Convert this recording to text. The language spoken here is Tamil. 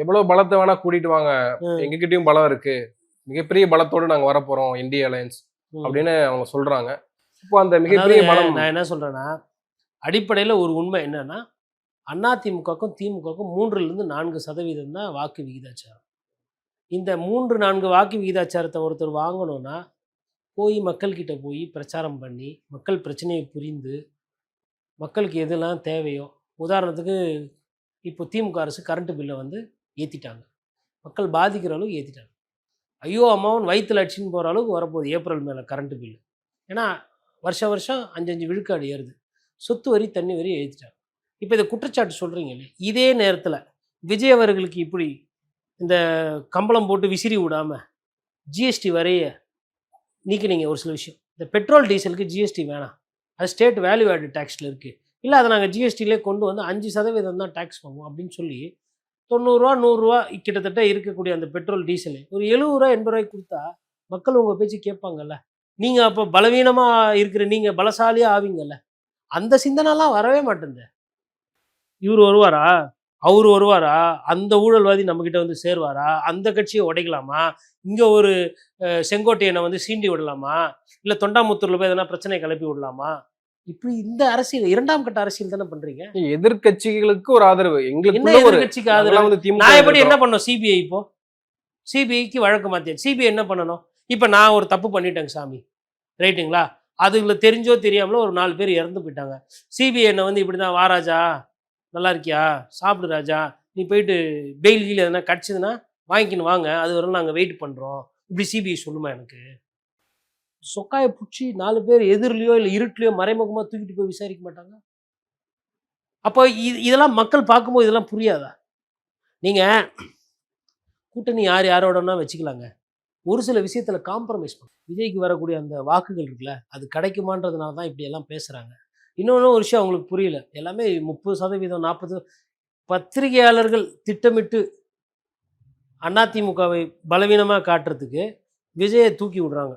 எவ்வளவு பலத்தை வேணா கூட்டிட்டு வாங்க. எங்ககிட்டயும் பலம் இருக்கு மிகப்பெரிய பலத்தோட நாங்க வரப்போறோம் இந்திய அலையன்ஸ். அப்படின்னு அவங்க சொல்றாங்க இப்போ அந்த மிகப்பெரிய பலம் நான் என்ன சொல்றேன்னா அடிப்படையில ஒரு உண்மை என்னன்னா அதிமுகவுக்கும் திமுகவுக்கும் மூன்றுலேருந்து நான்கு சதவீதம் தான் வாக்கு விகிதாச்சாரம் இந்த மூன்று நான்கு வாக்கு விகிதாச்சாரத்தை ஒருத்தர் வாங்கணும்னா போய் மக்கள்கிட்ட போய் பிரச்சாரம் பண்ணி மக்கள் பிரச்சனையை புரிந்து மக்களுக்கு எதெல்லாம் தேவையோ உதாரணத்துக்கு இப்போ திமுக அரசு கரண்ட் பில்லை வந்து ஏற்றிட்டாங்க மக்கள் பாதிக்கிற அளவுக்கு ஏற்றிட்டாங்க ஐயோ அம்மாவும் வயிற்றுல அடிச்சுன்னு போகிற அளவுக்கு வரப்போகுது ஏப்ரல் மேலே கரண்ட்டு பில்லு. ஏன்னா வருஷ வருஷம் அஞ்சு அஞ்சு விழுக்காடு ஏறுது. சொத்து வரி தண்ணி வரி ஏற்றிட்டாங்க இப்போ இதை குற்றச்சாட்டு சொல்கிறீங்களே இதே நேரத்தில் விஜய் அவர்களுக்கு இப்படி இந்த கம்பளம் போட்டு விசிறி விடாமல் ஜிஎஸ்டி வரைய நீக்கினீங்க ஒரு சில விஷயம். இந்த பெட்ரோல் டீசலுக்கு ஜிஎஸ்டி வேணாம். அது ஸ்டேட் வேல்யூ ஆட் டேக்ஸில் இருக்குது இல்லை அதை நாங்கள் ஜிஎஸ்டியிலே கொண்டு வந்து அஞ்சு சதவீதம் தான் டேக்ஸ் வாங்குவோம் அப்படின்னு சொல்லி தொண்ணூறுரூவா நூறுரூவா கிட்டத்தட்ட இருக்கக்கூடிய அந்த பெட்ரோல் டீசலு. ஒரு எழுபது ரூபா எண்பது ரூபாய்க்கு கொடுத்தா மக்கள் உங்கள் பேச்சு கேட்பாங்கல்ல. நீங்கள் அப்போ பலவீனமாக இருக்கிற நீங்கள் பலசாலியாக ஆவீங்கல்ல. அந்த சிந்தனைலாம் வரவே மாட்டேங்குது இவர் வருவாரா? அவர் வருவாரா? அந்த ஊழல்வாதி நம்மக்கிட்ட வந்து சேருவாரா? அந்த கட்சியை உடைக்கலாமா? இங்கே ஒரு செங்கோட்டையனை வந்து சீண்டி விடலாமா? இல்லை தொண்டாமுத்தூரில் போய் எதனா பிரச்சனை கிளப்பி விடலாமா? இப்படி இந்த அரசியல் இரண்டாம் கட்ட அரசியல் தானே பண்றீங்க? எதிர்க்கட்சிகளுக்கு ஒரு ஆதரவு என்ன எங்களுக்குள்ள ஒரு நாங்கெல்லாம் ஆதரவு? நான் எப்படி என்ன. பண்ணோம்? சிபிஐ இப்போ? சிபிஐக்கு வழக்கு மாத்தியாச்சு. சிபிஐ என்ன பண்ணணும்? இப்போ நான் ஒரு தப்பு பண்ணிட்டேங்க சாமி. ரைட்டுங்களா? அதுல தெரிஞ்சோ தெரியாமலோ ஒரு நாலு பேர் இறந்து போயிட்டாங்க. சிபிஐ என்ன வந்து இப்படி தான் வா ராஜா நல்லா இருக்கியா? சாப்பிடு ராஜா. நீ போயிட்டு பெயில் கீழ் எதனா கிடச்சிதுன்னா வாங்கிக்கின்னு வாங்க. அது வரை நாங்கள் வெயிட் பண்ணுறோம் இப்படி சிபிஐ சொல்லுமா எனக்கு? சொக்காயை பிடிச்சி நாலு பேர் எதிரிலையோ இல்லை இருட்டுலையோ மறைமுகமாக தூக்கிட்டு போய் விசாரிக்க மாட்டாங்க? அப்போ இது இதெல்லாம் மக்கள் பார்க்கும்போது இதெல்லாம் புரியாதா? நீங்கள் கூட்டணி யார் யாரோடனா வச்சுக்கலாங்க. ஒரு சில விஷயத்தில் காம்ப்ரமைஸ் பண்ணும் விஜய்க்கு வரக்கூடிய அந்த வாக்குகள் இருக்குல்ல அது கிடைக்குமான்றதுனால தான் இப்படி எல்லாம் பேசுகிறாங்க இன்னொன்று ஒரு விஷயம் அவங்களுக்கு புரியல. எல்லாமே முப்பது சதவீதம் நாற்பது பத்திரிகையாளர்கள் திட்டமிட்டு அதிமுகவை பலவீனமாக காட்டுறதுக்கு விஜயை தூக்கி விடுறாங்க.